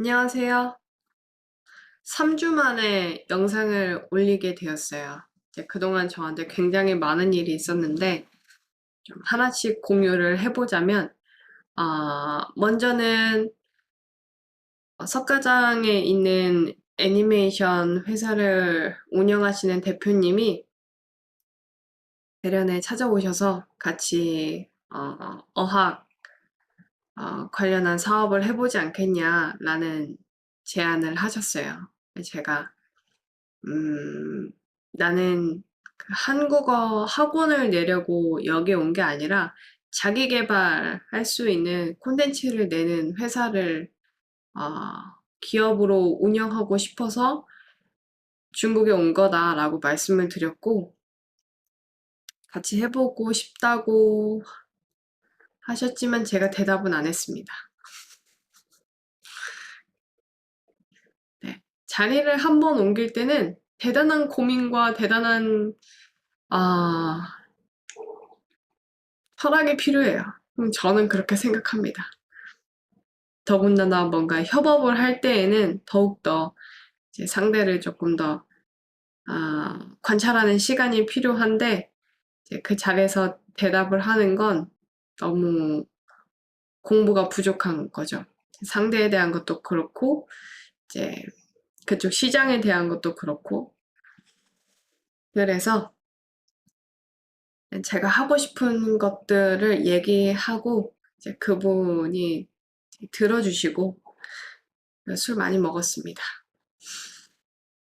안녕하세요. 3주 만에 영상을 올리게 되었어요. 이제 그동안 저한테 굉장히 많은 일이 있었는데, 좀 하나씩 공유를 해보자면, 아, 먼저는 어, 석가장에 있는 애니메이션 회사를 운영하시는 대표님이 대련에 찾아오셔서 같이 어, 어학 어, 관련한 사업을 해보지 않겠냐라는 제안을 하셨어요. 제가 음, 나는 그 한국어 학원을 내려고 여기 온 게 아니라 자기 개발할 수 있는 콘텐츠를 내는 회사를 어, 기업으로 운영하고 싶어서 중국에 온 거다라고 말씀을 드렸고 같이 해보고 싶다고 하셨지만 제가 대답은 안 했습니다. 네. 자리를 한 번 옮길 때는 대단한 고민과 대단한 아, 철학이 필요해요. 음, 저는 그렇게 생각합니다. 더군다나 뭔가 협업을 할 때에는 더욱더 상대를 조금 더 아, 관찰하는 시간이 필요한데 그 자리에서 대답을 하는 건 너무 공부가 부족한 거죠. 상대에 대한 것도 그렇고 이제 그쪽 시장에 대한 것도 그렇고 그래서 제가 하고 싶은 것들을 얘기하고 이제 그분이 들어주시고 술 많이 먹었습니다.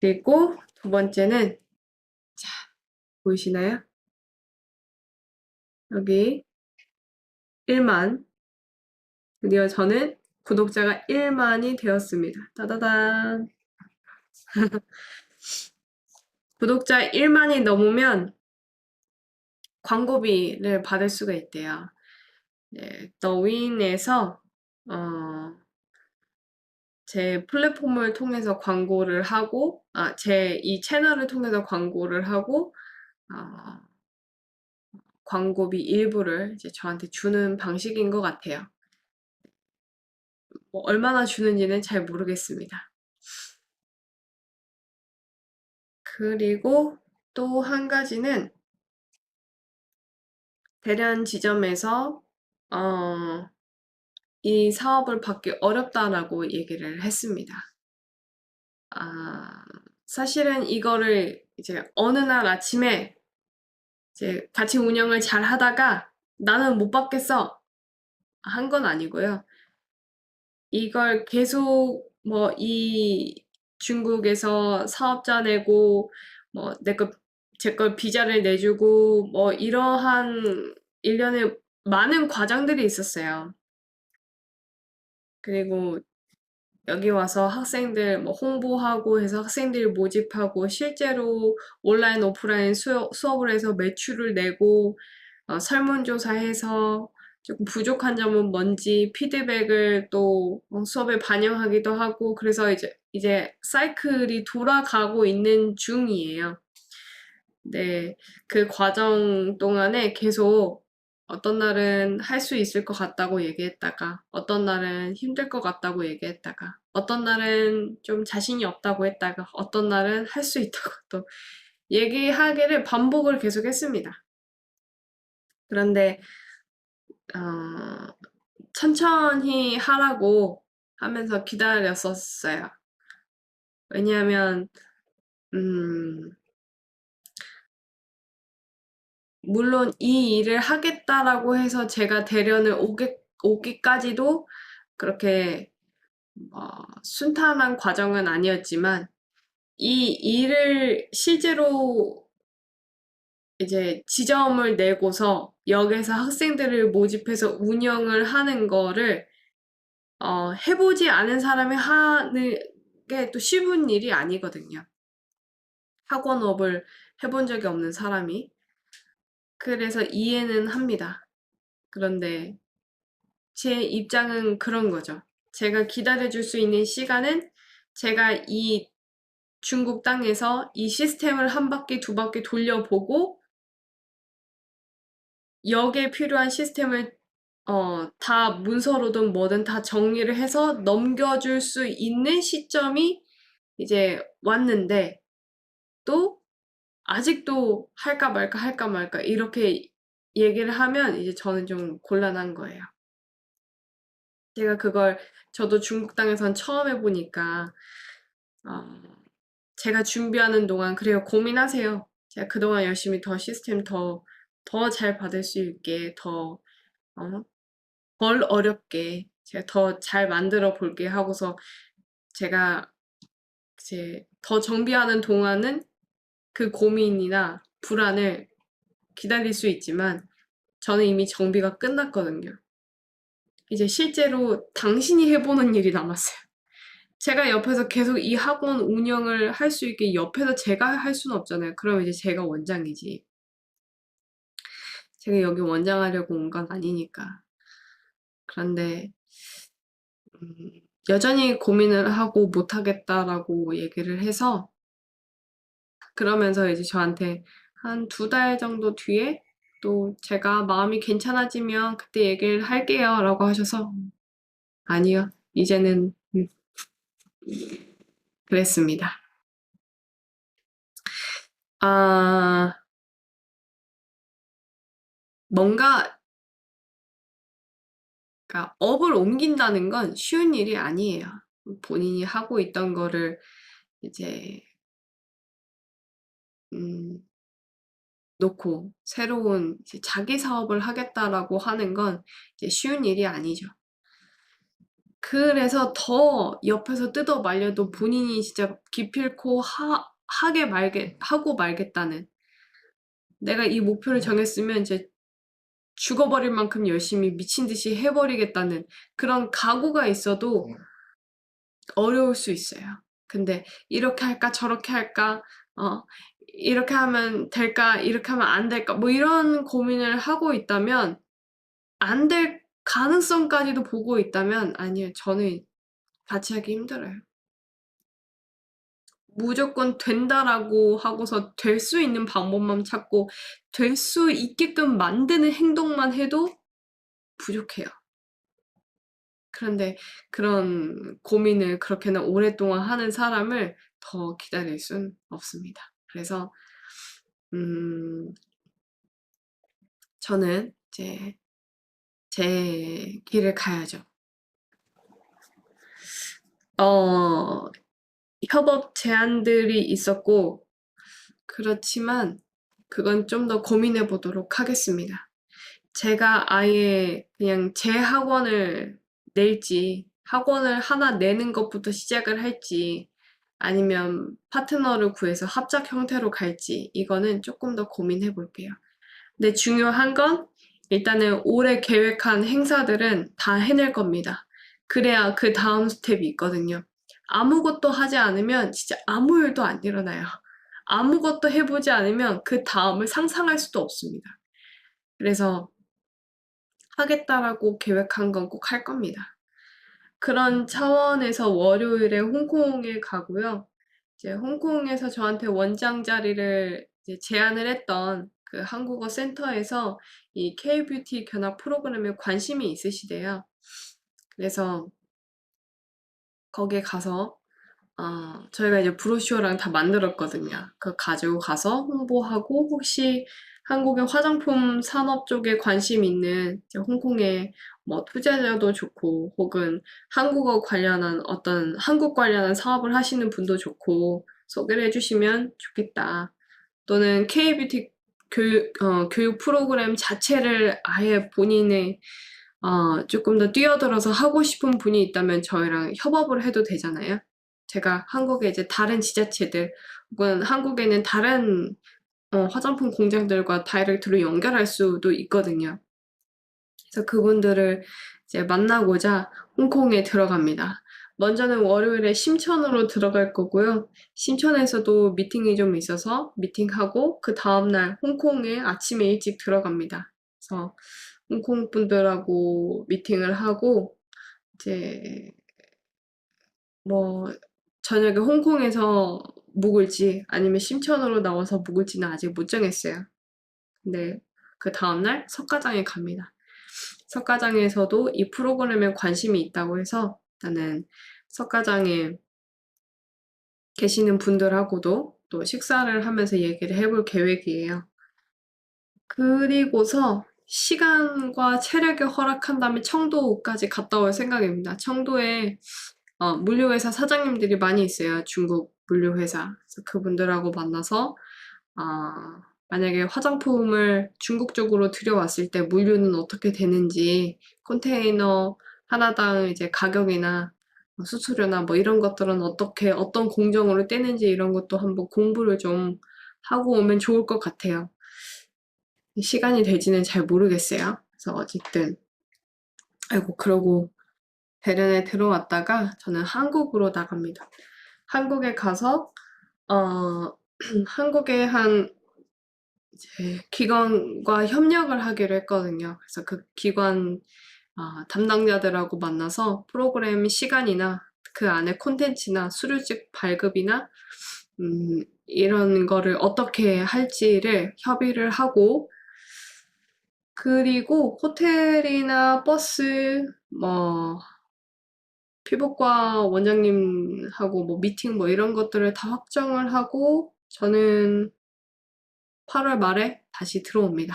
그리고 두 번째는 자 보이시나요? 여기 1만 드디어 저는 구독자가 1만이 되었습니다. 따다단 구독자 1만이 넘으면 광고비를 받을 수가 있대요. 네, 더윈에서 어, 제 플랫폼을 통해서 광고를 하고, 아, 제 이 채널을 통해서 광고를 하고, 어, 광고비 일부를 이제 저한테 주는 방식인 것 같아요. 뭐 얼마나 주는지는 잘 모르겠습니다. 그리고 또 한 가지는 대련 지점에서 어, 이 사업을 받기 어렵다라고 얘기를 했습니다. 아, 사실은 이거를 이제 어느 날 아침에 이제 같이 운영을 잘 하다가 나는 못 받겠어 한 건 아니고요. 이걸 계속 뭐 이 중국에서 사업자 내고 뭐 내 거 제 걸 비자를 내주고 뭐 이러한 일련의 많은 과정들이 있었어요. 그리고 여기 와서 학생들 뭐 홍보하고 해서 학생들 모집하고 실제로 온라인 오프라인 수업, 수업을 해서 매출을 내고 어, 설문조사해서 조금 부족한 점은 뭔지 피드백을 또 어, 수업에 반영하기도 하고 그래서 이제 이제 사이클이 돌아가고 있는 중이에요. 네, 그 과정 동안에 계속 어떤 날은 할 수 있을 것 같다고 얘기했다가 어떤 날은 힘들 것 같다고 얘기했다가 어떤 날은 좀 자신이 없다고 했다가 어떤 날은 할 수 있다고 또 얘기하기를 반복을 계속 했습니다. 그런데 어, 천천히 하라고 하면서 기다렸었어요. 왜냐하면 음, 물론 이 일을 하겠다라고 해서 제가 대련을 오게, 오기까지도 그렇게 어, 순탄한 과정은 아니었지만 이 일을 실제로 이제 지점을 내고서 역에서 학생들을 모집해서 운영을 하는 거를 어, 해보지 않은 사람이 하는 게 또 쉬운 일이 아니거든요. 학원업을 해본 적이 없는 사람이. 그래서 이해는 합니다. 그런데 제 입장은 그런 거죠. 제가 기다려줄 수 있는 시간은 제가 이 중국 땅에서 이 시스템을 한 바퀴, 두 바퀴 돌려보고 역에 필요한 시스템을 어, 다 문서로든 뭐든 다 정리를 해서 넘겨줄 수 있는 시점이 이제 왔는데 또 아직도 할까 말까 할까 말까 이렇게 얘기를 하면 이제 저는 좀 곤란한 거예요. 제가 그걸 저도 중국 땅에선 처음 해보니까 어, 제가 준비하는 동안 그래요 고민하세요. 제가 그동안 열심히 더 시스템 더 더 잘 받을 수 있게 더 어, 덜 어렵게 제가 더 잘 만들어 볼게 하고서 제가 이제 더 정비하는 동안은 그 고민이나 불안을 기다릴 수 있지만 저는 이미 정비가 끝났거든요. 이제 실제로 당신이 해보는 일이 남았어요. 제가 옆에서 계속 이 학원 운영을 할 수 있게 옆에서 제가 할 수는 없잖아요. 그럼 이제 제가 원장이지. 제가 여기 원장하려고 온 건 아니니까. 그런데 음, 여전히 고민을 하고 못하겠다라고 얘기를 해서 그러면서 이제 저한테 한 두 달 정도 뒤에 또 제가 마음이 괜찮아지면 그때 얘기를 할게요 라고 하셔서 아니요 이제는 음, 그랬습니다. 아 뭔가 그러니까 업을 옮긴다는 건 쉬운 일이 아니에요. 본인이 하고 있던 거를 이제 음, 놓고 새로운 이제 자기 사업을 하겠다라고 하는 건 이제 쉬운 일이 아니죠. 그래서 더 옆에서 뜯어 말려도 본인이 진짜 기필코 하, 하게 말게, 하고 말겠다는 내가 이 목표를 정했으면 이제 죽어버릴 만큼 열심히 미친 듯이 해버리겠다는 그런 각오가 있어도 음. 어려울 수 있어요. 근데 이렇게 할까 저렇게 할까 어 이렇게 하면 될까 이렇게 하면 안 될까 뭐 이런 고민을 하고 있다면 안 될 가능성까지도 보고 있다면 아니요 저는 같이 하기 힘들어요. 무조건 된다라고 하고서 될 수 있는 방법만 찾고 될 수 있게끔 만드는 행동만 해도 부족해요. 그런데 그런 고민을 그렇게나 오랫동안 하는 사람을 더 기다릴 순 없습니다. 그래서 음 저는 이제 제 길을 가야죠. 어 협업 제안들이 있었고 그렇지만 그건 좀 더 고민해 보도록 하겠습니다. 제가 아예 그냥 제 학원을 낼지 학원을 하나 내는 것부터 시작을 할지 아니면 파트너를 구해서 합작 형태로 갈지 이거는 조금 더 고민해 볼게요. 근데 중요한 건 일단은 올해 계획한 행사들은 다 해낼 겁니다. 그래야 그 다음 스텝이 있거든요. 아무것도 하지 않으면 진짜 아무 일도 안 일어나요. 아무것도 해보지 않으면 그 다음을 상상할 수도 없습니다. 그래서 하겠다라고 계획한 건 꼭 할 겁니다. 그런 차원에서 월요일에 홍콩에 가고요. 이제 홍콩에서 저한테 원장 자리를 이제 제안을 했던 그 한국어 센터에서 이 K-뷰티 견학 프로그램에 관심이 있으시대요. 그래서 거기에 가서 어, 저희가 이제 브로슈어랑 다 만들었거든요. 그거 가지고 가서 홍보하고 혹시 한국의 화장품 산업 쪽에 관심 있는 홍콩의 뭐 투자자도 좋고 혹은 한국어 관련한 어떤 한국 관련한 사업을 하시는 분도 좋고 소개를 해주시면 좋겠다. 또는 K-뷰티 교육, 어, 교육 프로그램 자체를 아예 본인의 어, 조금 더 뛰어들어서 하고 싶은 분이 있다면 저희랑 협업을 해도 되잖아요. 제가 한국에 이제 다른 지자체들 혹은 한국에는 다른 어, 화장품 공장들과 다이렉트로 연결할 수도 있거든요. 그래서 그분들을 이제 만나고자 홍콩에 들어갑니다. 먼저는 월요일에 심천으로 들어갈 거고요. 심천에서도 미팅이 좀 있어서 미팅하고 그 다음날 홍콩에 아침에 일찍 들어갑니다. 그래서 홍콩 분들하고 미팅을 하고 이제 뭐 저녁에 홍콩에서 묵을지 아니면 심천으로 나와서 묵을지는 아직 못 정했어요. 근데 그 다음날 석가장에 갑니다. 석가장에서도 이 프로그램에 관심이 있다고 해서 나는 석가장에 계시는 분들하고도 또 식사를 하면서 얘기를 해볼 계획이에요. 그리고서 시간과 체력이 허락한다면 청도까지 갔다 올 생각입니다. 청도에 어, 물류회사 사장님들이 많이 있어요. 중국 물류회사. 그분들하고 만나서 어, 만약에 화장품을 중국 쪽으로 들여왔을 때 물류는 어떻게 되는지 컨테이너 하나당 이제 가격이나 뭐 수수료나 뭐 이런 것들은 어떻게 어떤 공정으로 떼는지 이런 것도 한번 공부를 좀 하고 오면 좋을 것 같아요. 시간이 될지는 잘 모르겠어요. 그래서 어쨌든 아이고 그러고 대련에 들어왔다가 저는 한국으로 나갑니다. 한국에 가서 어 한국에 한 기관과 협력을 하기로 했거든요. 그래서 그 기관 어, 담당자들하고 만나서 프로그램 시간이나 그 안에 콘텐츠나 수료직 발급이나 음, 이런 거를 어떻게 할지를 협의를 하고 그리고 호텔이나 버스 뭐 피복과 원장님하고 뭐 미팅 뭐 이런 것들을 다 확정을 하고 저는 8월 말에 다시 들어옵니다.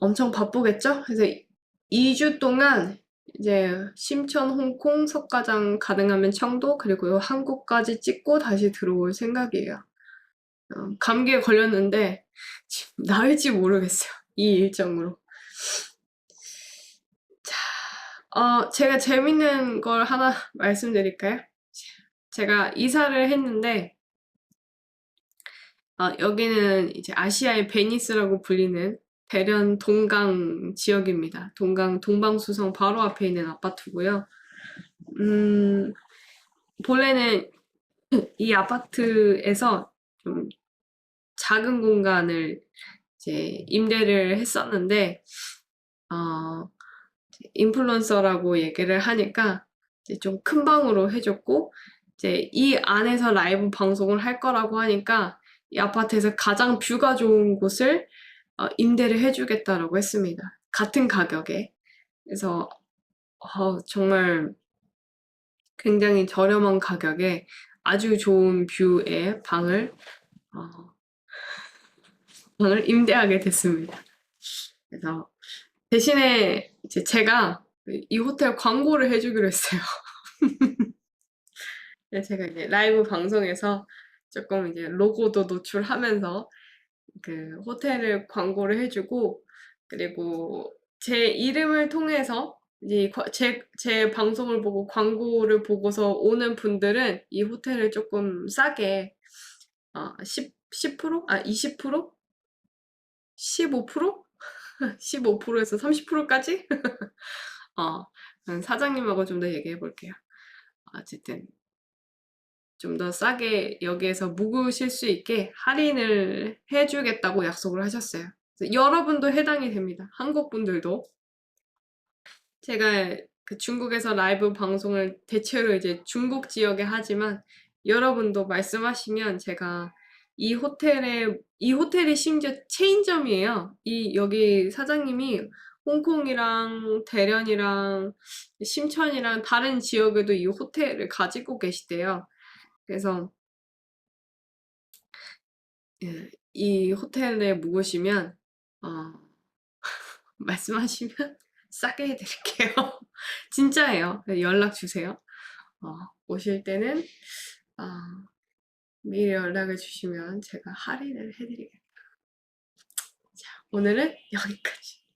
엄청 바쁘겠죠? 그래서 2주 동안 이제 심천, 홍콩, 석가장 가능하면 청도 그리고 한국까지 찍고 다시 들어올 생각이에요. 어, 감기에 걸렸는데 지금 나을지 모르겠어요. 이 일정으로. 자, 어, 제가 재밌는 걸 하나 말씀드릴까요? 제가 이사를 했는데 어, 여기는 이제 아시아의 베니스라고 불리는 대련 동강 지역입니다. 동강 동방수성 바로 앞에 있는 아파트고요. 음, 본래는 이 아파트에서 좀 작은 공간을 이제 임대를 했었는데 어, 인플루언서라고 얘기를 하니까 좀 큰 방으로 해줬고 이제 이 안에서 라이브 방송을 할 거라고 하니까 이 아파트에서 가장 뷰가 좋은 곳을 어, 임대를 해주겠다라고 했습니다. 같은 가격에. 그래서 어, 정말 굉장히 저렴한 가격에 아주 좋은 뷰의 방을 어, 방을 임대하게 됐습니다. 그래서 대신에 이제 제가 이 호텔 광고를 해주기로 했어요. 네, 제가 이제 라이브 방송에서 조금 이제 로고도 노출하면서 그 호텔을 광고를 해주고 그리고 제 이름을 통해서 이제 과- 제, 제 방송을 보고 광고를 보고서 오는 분들은 이 호텔을 조금 싸게 어, 10, 10%? 아, 20%? 15%? 15%에서 30%까지? 어, 사장님하고 좀 더 얘기해 볼게요. 어쨌든 좀 더 싸게 여기에서 묵으실 수 있게 할인을 해주겠다고 약속을 하셨어요. 여러분도 해당이 됩니다. 한국 분들도. 제가 그 중국에서 라이브 방송을 대체로 이제 중국 지역에 하지만 여러분도 말씀하시면 제가 이 호텔에 이 호텔이 심지어 체인점이에요. 이 여기 사장님이 홍콩이랑 대련이랑 심천이랑 다른 지역에도 이 호텔을 가지고 계시대요. 그래서 예, 이 호텔에 묵으시면 어, 말씀하시면 싸게 해드릴게요. 진짜예요. 연락 주세요. 어, 오실 때는 어, 미리 연락을 주시면 제가 할인을 해드리겠다. 자, 오늘은 여기까지.